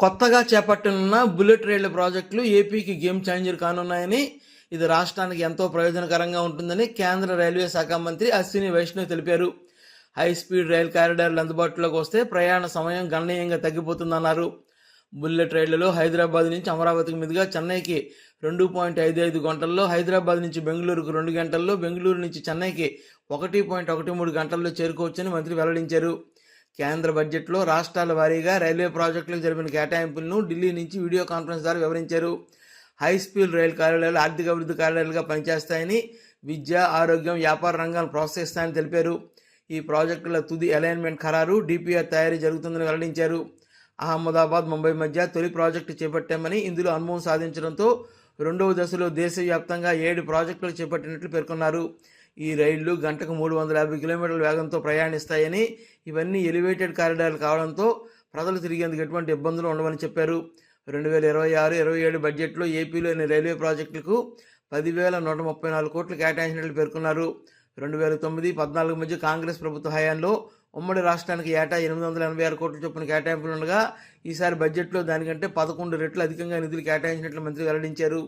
కొత్తగా చేపట్టనున్న బుల్లెట్ రైళ్ళ ప్రాజెక్టులు ఏపీకి గేమ్ ఛాంజర్ కానున్నాయని ఇది రాష్ట్రానికి ఎంతో ప్రయోజనకరంగా ఉంటుందని కేంద్ర రైల్వే శాఖ మంత్రి అశ్విని వైష్ణవ్ తెలిపారు. హై స్పీడ్ రైల్ కారిడార్లు అందుబాటులోకి వస్తే ప్రయాణ సమయం గణనీయంగా తగ్గిపోతుందన్నారు. బుల్లెట్ రైళ్ళలో హైదరాబాద్ నుంచి అమరావతికి మీదుగా చెన్నైకి రెండు పాయింట్ ఐదు ఐదు గంటల్లో హైదరాబాద్ నుంచి బెంగళూరుకు రెండు గంటల్లో బెంగళూరు నుంచి చెన్నైకి ఒకటి పాయింట్ ఒకటి మూడు గంటల్లో చేరుకోవచ్చని మంత్రి వెల్లడించారు. కేంద్ర బడ్జెట్లో రాష్ట్రాల వారీగా రైల్వే ప్రాజెక్టులకు జరిపిన కేటాయింపులను ఢిల్లీ నుంచి వీడియో కాన్ఫరెన్స్ ద్వారా వివరించారు. హై స్పీడ్ రైల్ కార్యాలయాలు ఆర్థిక అభివృద్ధి కార్యాలయాలుగా పనిచేస్తాయని విద్య ఆరోగ్యం వ్యాపార రంగాలను ప్రోత్సహిస్తాయని తెలిపారు. ఈ ప్రాజెక్టుల తుది అలైన్మెంట్ ఖరారు డిపిఆర్ తయారీ జరుగుతుందని వెల్లడించారు. అహ్మదాబాద్ ముంబై మధ్య తొలి ప్రాజెక్టు చేపట్టామని ఇందులో అనుభవం సాధించడంతో రెండవ దశలో దేశవ్యాప్తంగా ఏడు ప్రాజెక్టులు చేపట్టినట్లు పేర్కొన్నారు. ఈ రైళ్ళు గంటకు మూడు వందల యాభై కిలోమీటర్ల వేగంతో ప్రయాణిస్తాయని ఇవన్నీ ఎలివేటెడ్ కారిడార్లు కావడంతో ప్రజలు తిరిగేందుకు ఎటువంటి ఇబ్బందులు ఉండవని చెప్పారు. రెండు వేల ఇరవై ఆరు ఇరవై ఏడు బడ్జెట్లో ఏపీలోని రైల్వే ప్రాజెక్టులకు పదివేల నూట ముప్పై నాలుగు కోట్లు కేటాయించినట్లు పేర్కొన్నారు. రెండు వేల తొమ్మిది పద్నాలుగు మధ్య కాంగ్రెస్ ప్రభుత్వ హయాంలో ఉమ్మడి రాష్ట్రానికి ఏటా ఎనిమిది వందల ఎనభై ఆరు కోట్ల చొప్పున కేటాయింపులు ఉండగా ఈసారి బడ్జెట్లో దానికంటే పదకొండు రెట్లు అధికంగా నిధులు కేటాయించినట్లు మంత్రి వెల్లడించారు.